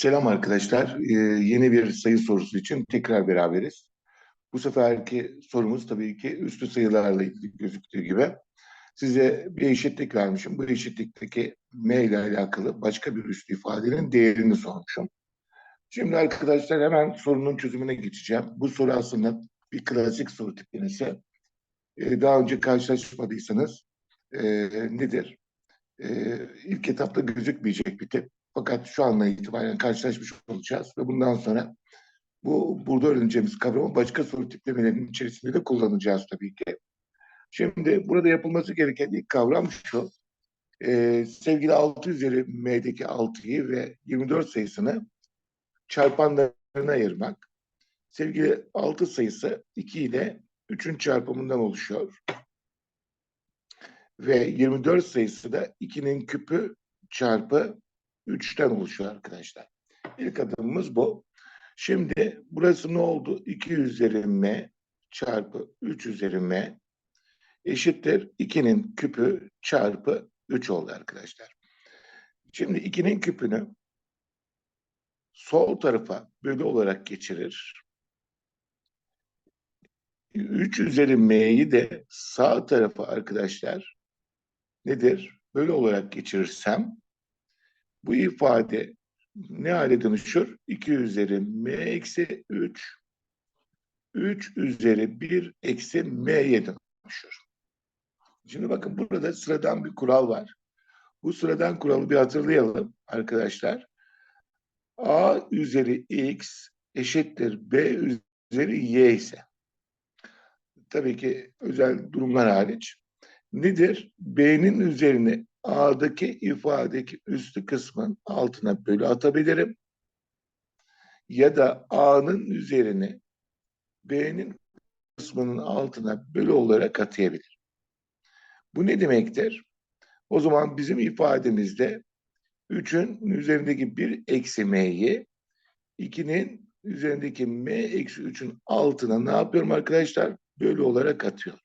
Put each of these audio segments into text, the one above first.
Selam arkadaşlar. Ee, yeni bir sayı sorusu için tekrar beraberiz. Bu seferki sorumuz tabii ki üstü sayılarla ilgili gözüktüğü gibi. Size bir eşitlik vermişim. Bu eşitlikteki m ile alakalı başka bir üstü ifadenin değerini sormuşum. Şimdi arkadaşlar hemen sorunun çözümüne geçeceğim. Bu soru aslında bir klasik soru tiplemesi. Ee, daha önce karşılaşmadıysanız e, nedir? Ee, ilk etapta gözükmeyecek bir tip. Fakat şu andan itibaren karşılaşmış olacağız ve bundan sonra bu burada öğreneceğimiz kavramı başka soru tiplemelerinin içerisinde de kullanacağız tabii ki. Şimdi burada yapılması gereken ilk kavram şu. Ee, sevgili 6 üzeri m'deki 6'yı ve 24 sayısını çarpanlarına ayırmak. Sevgili 6 sayısı 2 ile 3'ün çarpımından oluşuyor. Ve 24 sayısı da 2'nin küpü çarpı 3'ten oluşuyor arkadaşlar. İlk adımımız bu. Şimdi burası ne oldu? 2 üzeri m çarpı 3 üzeri m eşittir 2'nin küpü çarpı 3 oldu arkadaşlar. Şimdi 2'nin küpünü sol tarafa bölü olarak geçirir. 3 üzeri m'yi de sağ tarafa arkadaşlar nedir? Bölü olarak geçirirsem bu ifade ne hale dönüşür? 2 üzeri m eksi 3 3 üzeri 1 eksi m'ye dönüşür. Şimdi bakın burada sıradan bir kural var. Bu sıradan kuralı bir hatırlayalım arkadaşlar. a üzeri x eşittir b üzeri y ise tabii ki özel durumlar hariç nedir? b'nin üzerine A'daki ifadeki üstü kısmın altına bölü atabilirim. Ya da A'nın üzerine B'nin kısmının altına bölü olarak atayabilirim. Bu ne demektir? O zaman bizim ifademizde 3'ün üzerindeki 1 eksi m'yi 2'nin üzerindeki m eksi 3'ün altına ne yapıyorum arkadaşlar? Bölü olarak atıyorum.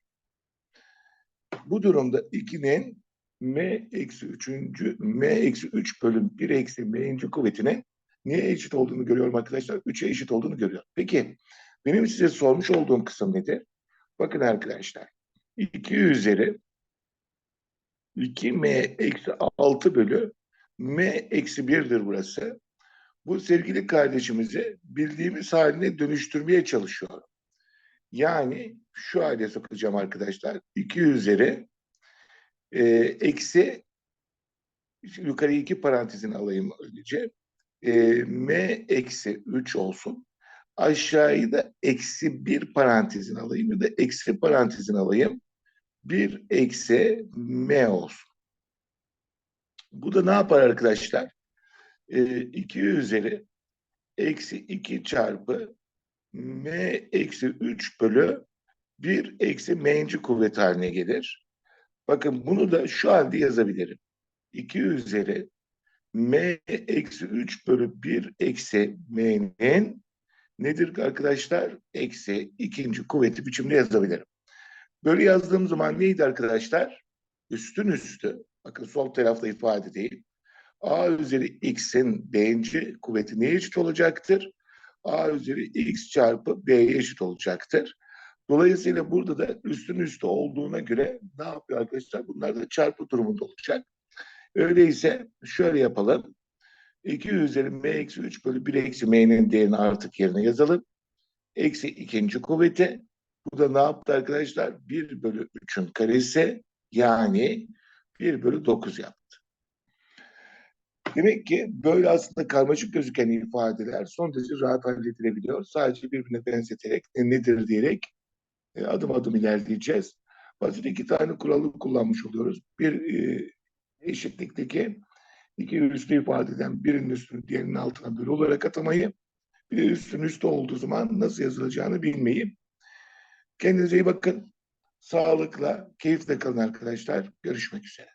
Bu durumda 2'nin m eksi üçüncü m eksi üç bölüm bir eksi m'inci kuvvetine niye eşit olduğunu görüyorum arkadaşlar? 3'e eşit olduğunu görüyorum. Peki benim size sormuş olduğum kısım nedir? Bakın arkadaşlar. 2 üzeri 2m eksi 6 bölü m eksi 1'dir burası. Bu sevgili kardeşimizi bildiğimiz haline dönüştürmeye çalışıyorum. Yani şu hale sokacağım arkadaşlar. 2 üzeri e, eksi yukarı iki parantezin alayım öylece. E, m eksi 3 olsun. Aşağıyı da eksi bir parantezin alayım ya da eksi parantezin alayım. 1 eksi m olsun. Bu da ne yapar arkadaşlar? E, 2 üzeri eksi 2 çarpı m eksi 3 bölü 1 eksi m'inci kuvvet haline gelir. Bakın bunu da şu halde yazabilirim. 2 üzeri m eksi 3 bölü 1 eksi m'nin nedir arkadaşlar? Eksi ikinci kuvveti biçimde yazabilirim. Böyle yazdığım zaman neydi arkadaşlar? Üstün üstü. Bakın sol tarafta ifade değil. A üzeri x'in b'inci kuvveti neye eşit olacaktır? A üzeri x çarpı b'ye eşit olacaktır. Dolayısıyla burada da üstün üstü olduğuna göre ne yapıyor arkadaşlar? Bunlar da çarpı durumunda olacak. Öyleyse şöyle yapalım. 2 üzeri m eksi 3 bölü 1 eksi m'nin değerini artık yerine yazalım. Eksi ikinci kuvveti. Bu da ne yaptı arkadaşlar? 1 bölü 3'ün karesi yani 1 bölü 9 yaptı. Demek ki böyle aslında karmaşık gözüken ifadeler son derece rahat halledilebiliyor. Sadece birbirine benzeterek nedir diyerek e, adım adım ilerleyeceğiz. Basit iki tane kuralı kullanmış oluyoruz. Bir e, eşitlikteki iki üstü ifadeden birinin üstünü diğerinin altına bölü olarak atamayı, bir de üstün üstü olduğu zaman nasıl yazılacağını bilmeyi. Kendinize iyi bakın. Sağlıkla, keyifle kalın arkadaşlar. Görüşmek üzere.